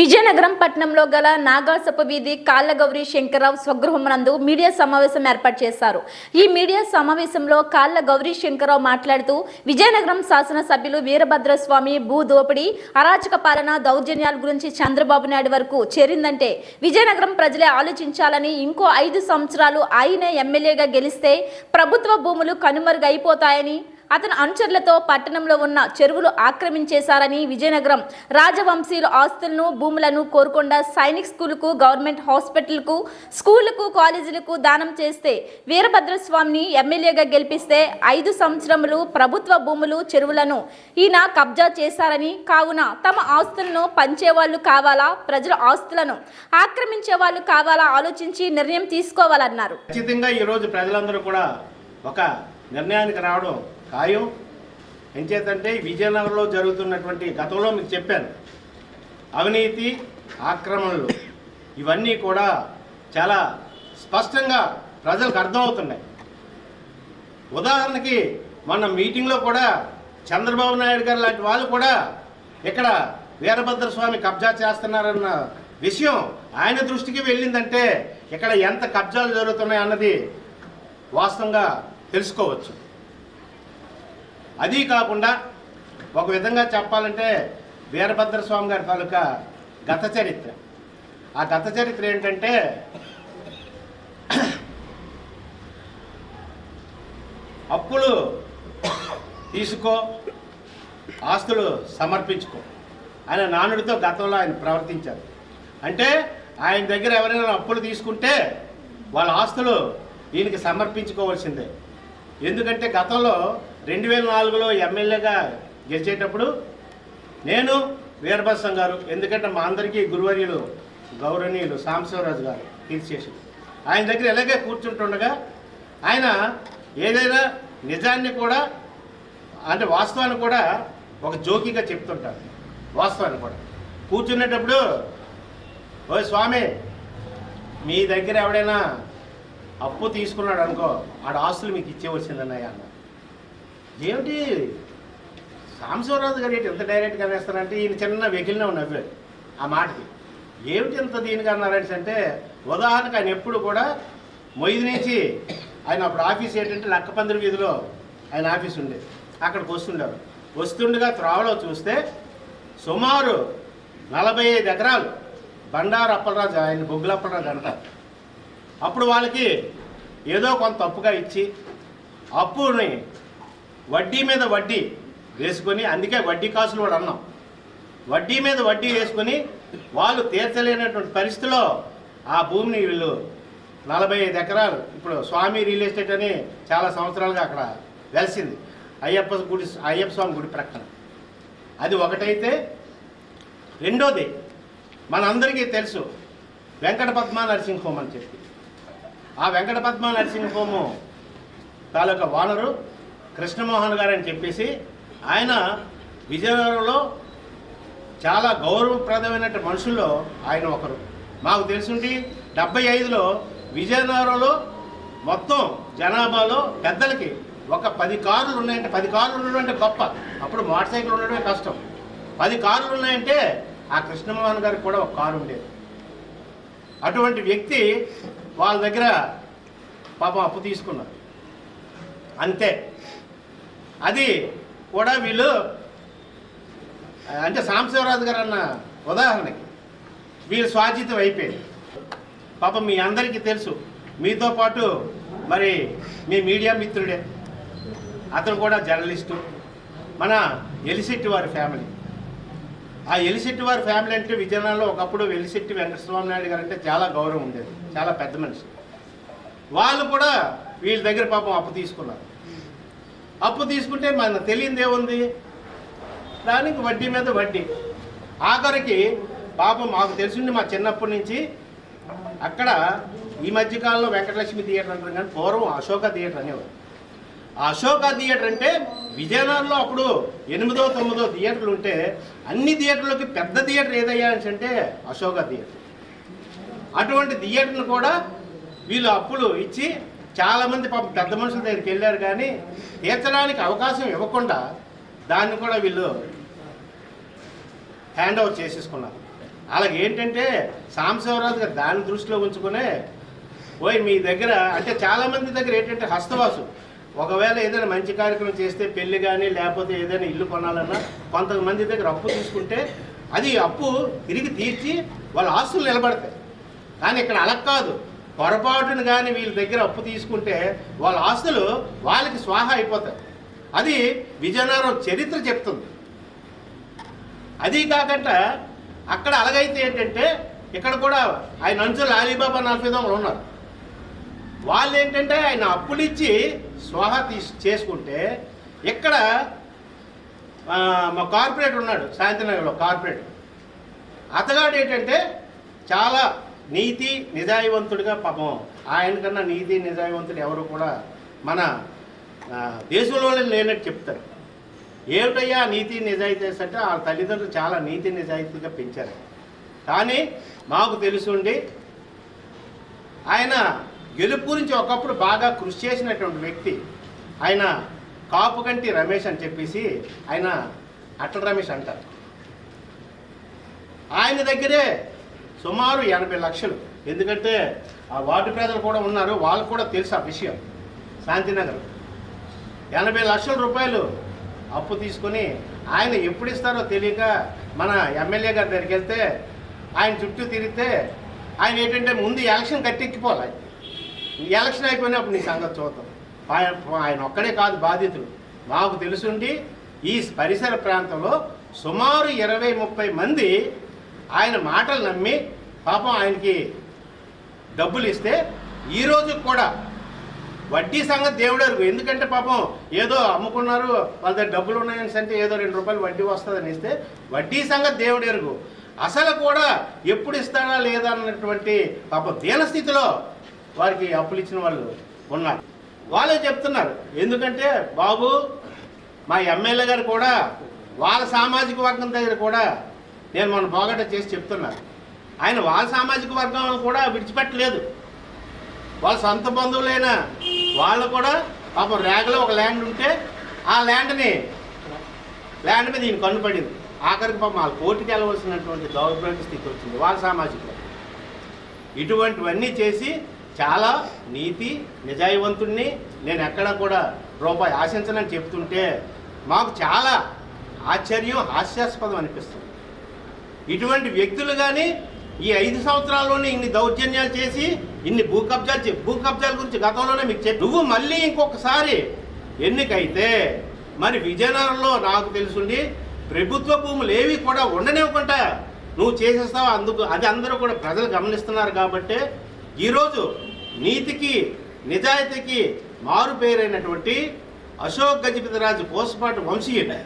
విజయనగరం పట్టణంలో గల నాగాసప వీధి కాళ్ళగౌరి శంకరరావు స్వగృహం నందు మీడియా సమావేశం ఏర్పాటు చేశారు. ఈ మీడియా సమావేశంలో కాళ్ళ గౌరీ శంకరరావు మాట్లాడుతూ విజయనగరం శాసనసభ్యులు వీరభద్రస్వామి భూ దోపిడీ అరాచక పాలన దౌర్జన్యాల గురించి చంద్రబాబు నాయుడు వరకు చేరిందంటే విజయనగరం ప్రజలే ఆలోచించాలని ఇంకో ఐదు సంవత్సరాలు ఆయనే ఎమ్మెల్యేగా గెలిస్తే ప్రభుత్వ భూములు కనుమరుగైపోతాయని అతని అనుచరులతో పట్టణంలో ఉన్న చెరువులు ఆక్రమించేశారని విజయనగరం రాజవంశీయుల ఆస్తులను భూములను కోరుకొండ సైనిక్ స్కూలుకు గవర్నమెంట్ హాస్పిటల్కు స్కూలుకు కాలేజీలకు దానం చేస్తే వీరభద్రస్వామిని ఎమ్మెల్యేగా గెలిపిస్తే ఐదు సంవత్సరములు ప్రభుత్వ భూములు చెరువులను ఈయన కబ్జా చేశారని కావున తమ ఆస్తులను పంచేవాళ్ళు కావాలా? ప్రజల ఆస్తులను ఆక్రమించే వాళ్ళు కావాలా? ఆలోచించి నిర్ణయం తీసుకోవాలన్నారు. ఖచ్చితంగా ఈరోజు ప్రజలందరూ కూడా ఒక నిర్ణయానికి రావడం ఖాయం. ఎంచేతంటే విజయనగరంలో జరుగుతున్నటువంటి గతంలో మీకు చెప్పాను. అవినీతి ఆక్రమణలు ఇవన్నీ కూడా చాలా స్పష్టంగా ప్రజలకు అర్థమవుతున్నాయి. ఉదాహరణకి మొన్న మీటింగ్లో కూడా చంద్రబాబు నాయుడు గారు లాంటి వాళ్ళు కూడా ఇక్కడ వీరభద్ర స్వామి కబ్జా చేస్తున్నారన్న విషయం ఆయన దృష్టికి వెళ్ళిందంటే ఇక్కడ ఎంత కబ్జాలు జరుగుతున్నాయి అన్నది వాస్తవంగా తెలుసుకోవచ్చు. అది కాకుండా ఒక విధంగా చెప్పాలంటే వీరభద్ర స్వామి గారి తాలూకా గత చరిత్ర. ఆ గత చరిత్ర ఏంటంటే అప్పులు తీసుకో ఆస్తులు సమర్పించుకో ఆయన నానుడితో గతంలో ఆయన ప్రవర్తించారు. అంటే ఆయన దగ్గర ఎవరైనా అప్పులు తీసుకుంటే వాళ్ళ ఆస్తులు ఈయనకి సమర్పించుకోవాల్సిందే. ఎందుకంటే గతంలో రెండు వేల నాలుగులో ఎమ్మెల్యేగా గెలిచేటప్పుడు నేను వీరభత్సం గారు ఎందుకంటే మా అందరికీ గురువర్యులు గౌరవనీయులు సాంబశివరాజు గారు తీర్చేసి ఆయన దగ్గర ఎలాగే కూర్చుంటుండగా ఆయన ఏదైనా నిజాన్ని కూడా అంటే వాస్తవాన్ని కూడా ఒక జోకిగా చెప్తుంటారు. వాస్తవాన్ని కూడా. కూర్చునేటప్పుడు ఓ స్వామి మీ దగ్గర ఎవడైనా అప్పు తీసుకున్నాడు అనుకో ఆడ ఆస్తులు మీకు ఇచ్చేవలసిందన్నయ్య అన్న. ఏమిటి? సాంశివరాజు గారు ఏంటి ఎంత డైరెక్ట్గా అనేస్తారంటే ఈయన చిన్న వెకిలిన నవ్వాడు ఆ మాటకి. ఏమిటి ఎంత దీనిగా అన్నారంటే అంటే ఉదాహరణకు ఆయన ఎప్పుడు కూడా మొయ్యి నుంచి ఆయన అప్పుడు ఆఫీస్ ఏంటంటే లక్కపందిరి వీధిలో ఆయన ఆఫీస్ ఉండేది అక్కడికి వస్తుండేవారు. వస్తుండగా త్రోవలో చూస్తే సుమారు నలభై ఐదు ఎకరాలు బండారు అప్పలరాజు ఆయన బొగ్గుల అప్పలరాజు అంటారు అప్పుడు వాళ్ళకి ఏదో కొంత అప్పుగా ఇచ్చి అప్పుని వడ్డీ మీద వడ్డీ వేసుకొని అందుకే వడ్డీ కాసులు కూడా అన్నాం. వడ్డీ మీద వడ్డీ వేసుకొని వాళ్ళు తీర్చలేనటువంటి పరిస్థితిలో ఆ భూమిని వీళ్ళు నలభై ఐదు ఎకరాలు ఇప్పుడు స్వామి రియల్ ఎస్టేట్ అని చాలా సంవత్సరాలుగా అక్కడ వెలిసింది. అయ్యప్ప గుడి అయ్యప్ప స్వామి గుడి ప్రక్కన. అది ఒకటైతే రెండోది మనందరికీ తెలుసు వెంకట పద్మ నర్సింగ్ హోమ్ అని చెప్పి. ఆ వెంకట పద్మ నర్సింగ్ హోము తాలూకా ఓనరు కృష్ణమోహన్ గారు అని చెప్పేసి ఆయన విజయనగరంలో చాలా గౌరవప్రదమైన మనుషుల్లో ఆయన ఒకరు. మాకు తెలుసుండి డెబ్బై ఐదులో విజయనగరంలో మొత్తం జనాభాలో పెద్దలకి ఒక పది కార్లు ఉన్నాయంటే పది కార్లు ఉండడం అంటే గొప్ప. అప్పుడు మోటార్ సైకిల్ ఉండడమే కష్టం. పది కార్లు ఉన్నాయంటే ఆ కృష్ణమోహన్ గారికి కూడా ఒక కారు ఉండేది. అటువంటి వ్యక్తి వాళ్ళ దగ్గర పాపం అప్పు తీసుకున్నారు. అంతే. అది కూడా వీళ్ళు అంటే సాంబశివరాజు గారు అన్న ఉదాహరణకి వీళ్ళు స్వాధీతం అయిపోయింది పాపం మీ అందరికీ తెలుసు మీతో పాటు మరి మీ మీడియా మిత్రుడే. అతను కూడా జర్నలిస్టు. మన ఎలిశెట్టి వారి ఫ్యామిలీ. ఆ ఎలిశెట్టి వారి ఫ్యామిలీ అంటే విజయనగరంలో ఒకప్పుడు ఎలిశెట్టి వెంకటస్వామి నాయుడు గారు అంటే చాలా గౌరవం ఉండేది చాలా పెద్ద మనిషి. వాళ్ళు కూడా వీళ్ళ దగ్గర పాపం అప్పు తీసుకున్నారు. అప్పు తీసుకుంటే మన తెలియంది ఏముంది? దానికి వడ్డీ మీద వడ్డీ. ఆఖరికి పాపం మాకు తెలిసింది మా చిన్నప్పటి నుంచి అక్కడ ఈ మధ్యకాలంలో వెంకటలక్ష్మి థియేటర్ అంటారు కానీ పూర్వం అశోక థియేటర్ అనేవారు. ఆ అశోక థియేటర్ అంటే విజయనగరంలో అప్పుడు ఎనిమిదో తొమ్మిదో థియేటర్లు ఉంటే అన్ని థియేటర్లకి పెద్ద థియేటర్ ఏదయ్యా అంటే అశోక థియేటర్. అటువంటి థియేటర్ను కూడా వీళ్ళు అప్పులు ఇచ్చి చాలామంది పాపం పెద్ద మనుషుల దగ్గరికి వెళ్ళారు కానీ తీర్చడానికి అవకాశం ఇవ్వకుండా దాన్ని కూడా వీళ్ళు హ్యాండ్ ఓవర్ చేసేసుకున్నారు. అలాగే ఏంటంటే సాంబశివరాజు గారు దాని దృష్టిలో ఉంచుకునే పోయి మీ దగ్గర అంటే చాలా మంది దగ్గర ఏంటంటే హస్తవాసు. ఒకవేళ ఏదైనా మంచి కార్యక్రమం చేస్తే పెళ్ళి కానీ లేకపోతే ఏదైనా ఇల్లు కొనాలన్నా కొంతమంది దగ్గర అప్పు తీసుకుంటే అది అప్పు తిరిగి తీర్చి వాళ్ళ ఆస్తులు నిలబడతాయి. కానీ ఇక్కడ అలా కాదు. పొరపాటును కానీ వీళ్ళ దగ్గర అప్పు తీసుకుంటే వాళ్ళ ఆస్తులు వాళ్ళకి స్వాహ అయిపోతాయి. అది విజయనగరం చరిత్ర చెప్తుంది. అది కాకుండా అక్కడ అలాగైతే ఏంటంటే ఇక్కడ కూడా ఆయన అంచులు అలీబాబా నలభై దొంగలు ఉన్నారు. వాళ్ళు ఏంటంటే ఆయన అప్పులు ఇచ్చి స్వాహ తీసి చేసుకుంటే ఇక్కడ మా కార్పొరేటర్ ఉన్నాడు శాంతినగర్లో కార్పొరేటర్. అతగాడు ఏంటంటే చాలా నీతి నిజాయివంతుడిగా పాపం. ఆయనకన్నా నీతి నిజాయివంతుడు ఎవరు కూడా మన దేశంలోనే లేనట్టు చెప్తారు. ఏమిటయ్యా నీతి నిజాయితీ అంటే ఆ తల్లిదండ్రులు చాలా నీతి నిజాయితీగా పెంచారు. కానీ మాకు తెలుసుండి ఆయన గెలుపు గురించి ఒకప్పుడు బాగా కృషి చేసినటువంటి వ్యక్తి. ఆయన కాపు కంటి రమేష్ అని చెప్పేసి ఆయన అట్ల రమేష్ అంటారు. ఆయన దగ్గరే సుమారు ఎనభై లక్షలు. ఎందుకంటే ఆ వార్డు పేదలు కూడా ఉన్నారు వాళ్ళకు కూడా తెలుసు ఆ విషయం. శాంతినగర్. ఎనభై లక్షల రూపాయలు అప్పు తీసుకొని ఆయన ఎప్పుడు ఇస్తారో తెలియక మన ఎమ్మెల్యే గారి దగ్గరికి వెళ్తే ఆయన చుట్టూ తిరిగితే ఆయన ఏంటంటే ముందు ఎలక్షన్ కట్టెక్కిపోవాలి. ఎలక్షన్ అయిపోయినప్పుడు నీ సంగతి చూద్దాం. ఆయన ఆయన ఒక్కడే కాదు బాధితులు మాకు తెలుసుండి ఈ పరిసర ప్రాంతంలో సుమారు ఇరవై ముప్పై మంది ఆయన మాటలు నమ్మి పాపం ఆయనకి డబ్బులు ఇస్తే ఈ కూడా వడ్డీ సంగతి దేవుడు ఎరుగు ఎందుకంటే పాపం ఏదో అమ్ముకున్నారు వాళ్ళ దగ్గర డబ్బులు ఉన్నాయని అంటే ఏదో రెండు రూపాయలు వడ్డీ వస్తుందని ఇస్తే వడ్డీ సంగతి దేవుడు ఎరుగు అసలు కూడా ఎప్పుడు ఇస్తాడా లేదా అన్నటువంటి పాపం దీనస్థితిలో వారికి అప్పులు ఇచ్చిన వాళ్ళు ఉన్నారు. వాళ్ళే చెప్తున్నారు ఎందుకంటే బాబు మా ఎమ్మెల్యే గారు కూడా వాళ్ళ సామాజిక వర్గం దగ్గర కూడా నేను మన బాగట చేసి చెప్తున్నారు ఆయన వాళ్ళ సామాజిక వర్గం కూడా విడిచిపెట్టలేదు. వాళ్ళ సొంత బంధువులైనా వాళ్ళు కూడా పాపం రేగలో ఒక ల్యాండ్ ఉంటే ఆ ల్యాండ్ని ల్యాండ్ మీద ఈయన కన్ను పడింది. ఆఖరికి పాపం వాళ్ళ కోర్టుకి వెళ్ళవలసినటువంటి దౌర్భాగ్య స్థితి వచ్చింది వాళ్ళ సామాజిక వర్గం. ఇటువంటివన్నీ చేసి చాలా నీతి నిజాయివంతుణ్ణి నేను ఎక్కడా కూడా రూపాయి ఆశించనని చెప్తుంటే మాకు చాలా ఆశ్చర్యం హాస్యాస్పదం అనిపిస్తుంది. ఇటువంటి వ్యక్తులు కానీ ఈ ఐదు సంవత్సరాల్లోనే ఇన్ని దౌర్జన్యాలు చేసి ఇన్ని భూ కబ్జాలు భూ కబ్జాల గురించి గతంలోనే మీకు చెప్పి నువ్వు మళ్ళీ ఇంకొకసారి ఎన్నికైతే మరి విజయనగరంలో నాకు తెలుసుండి ప్రభుత్వ భూములు ఏవి కూడా ఉండనివ్వకుండా నువ్వు చేసేస్తావు? అందుకు అది అందరూ కూడా ప్రజలు గమనిస్తున్నారు కాబట్టి ఈరోజు నీతికి నిజాయితీకి మారు పేరైనటువంటి అశోక్ గజపతిరాజు పోసపాటు వంశీయుడు.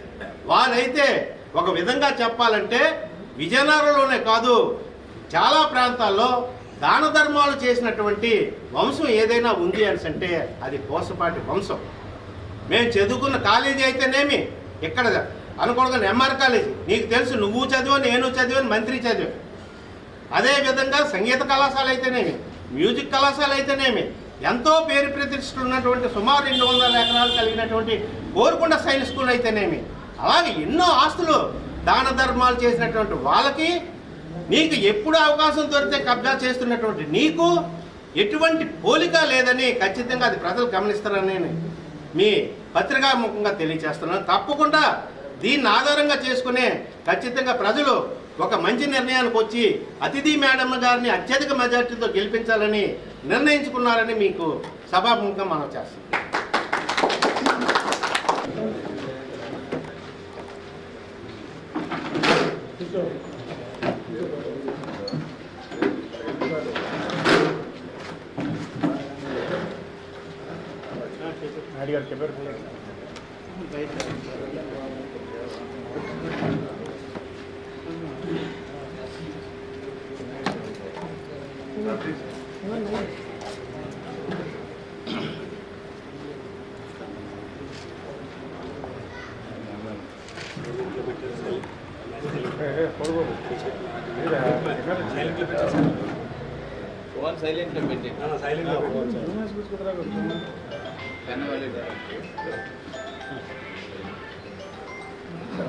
వారైతే ఒక విధంగా చెప్పాలంటే విజయనగరంలోనే కాదు చాలా ప్రాంతాల్లో దాన ధర్మాలు చేసినటువంటి వంశం ఏదైనా ఉంది అని అంటే అది కోసపాటి వంశం. మేము చదువుకున్న కాలేజీ అయితేనేమి ఇక్కడ అనుకోకుండా ఎంఆర్ కాలేజీ. నీకు తెలుసు నువ్వు చదివా నేను చదివాను మంత్రి చదివా. అదే విధంగా సంగీత కళాశాల అయితేనేమి మ్యూజిక్ కళాశాల అయితేనేమి ఎంతో పేరు ప్రతిష్టలు ఉన్నటువంటి సుమారు రెండు వందల ఎకరాలు కలిగినటువంటి కోరుకొండ సైన్స్ స్కూల్ అయితేనేమి అలాగే ఎన్నో ఆస్తులు దాన ధర్మాలు చేసినటువంటి వాళ్ళకి నీకు ఎప్పుడు అవకాశం దొరికితే కబ్జా చేస్తున్నటువంటి నీకు ఎటువంటి పోలిక లేదని ఖచ్చితంగా అది ప్రజలు గమనిస్తారని మీ పత్రికాముఖంగా తెలియచేస్తున్నాను తెలియజేస్తున్నాను. తప్పకుండా దీన్ని ఆధారంగా చేసుకునే ఖచ్చితంగా ప్రజలు ఒక మంచి నిర్ణయానికి వచ్చి అతిథి మేడం గారిని అత్యధిక మెజార్టీతో గెలిపించాలని నిర్ణయించుకున్నారని మీకు సభాముఖంగా మనం చేస్తున్నాం ఫోన్ సైలెంట్ లో పెట్టి పెన్ వాళ్ళు